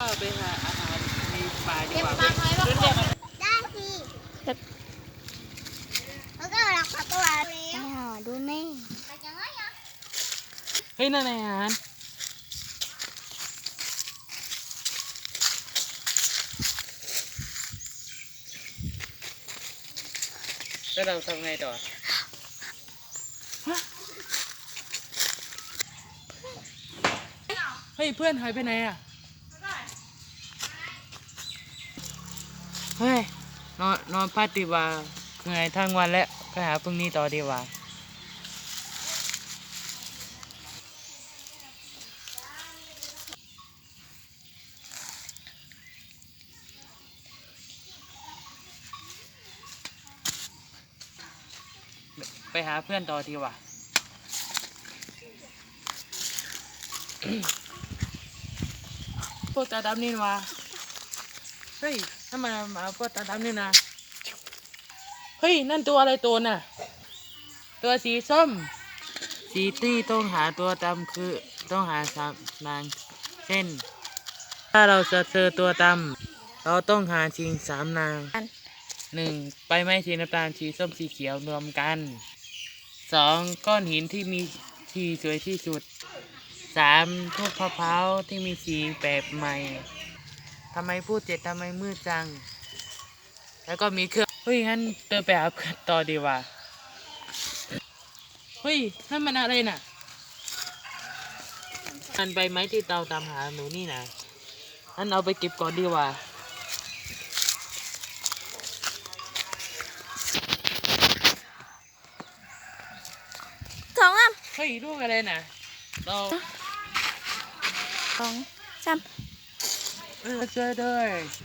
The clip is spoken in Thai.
ก็ไปหาอาหารในป่าดีเก็บปลาไว้ว่อนเรียกได้สิแล้วก็รักษาตัวแล้ดูแม่ไปยังไงอะเฮ้ยนั่นไงอาหารแล้วเราทำไงต่อเฮ้ยเพื่อนหายไปไหนอะ เฮ้ย นอนนอนพักดีกว่าเหนื่อยทั้งวันแล้วไปหาพรุ่งนี้ต่อดีกว่าไปหาเพื่อนต่อดีกว่าพวกตาดำนี่วะเฮ้ย นั่นมันหมาพวกตาดำนี่นะเฮ้ย นั่นตัวอะไรตัวน่ะ ตัวสีส้ม สีตี้ต้องหาตัวดำคือต้องหาสามนางเช่น ถ้าเราจะเจอตัวดำเราต้องหาชิงสามนางหนึ่งใบไม้สีน้ำตาลสีส้มสีเขียวรวมกันสองก้อนหินที่มีสีสวยที่สุดสามทูบมะพร้าวที่มีสีแบบใหม่ ทำไมพูดเจ็ดทำไมมืดจัง แล้วก็มีเครื่อง เฮ้ยงั้นเดินไปหาเพื่อนต่อดีกว่า เฮ้ยนั่นมันอะไรน่ะมันใบไม้ที่เราตามหาหนูนี่นะงั้นเอาไปเก็บก่อนดีกว่าสองอะเฮ้ยลูกอะไรน่ะเราสองสามเออ ช่วยด้วย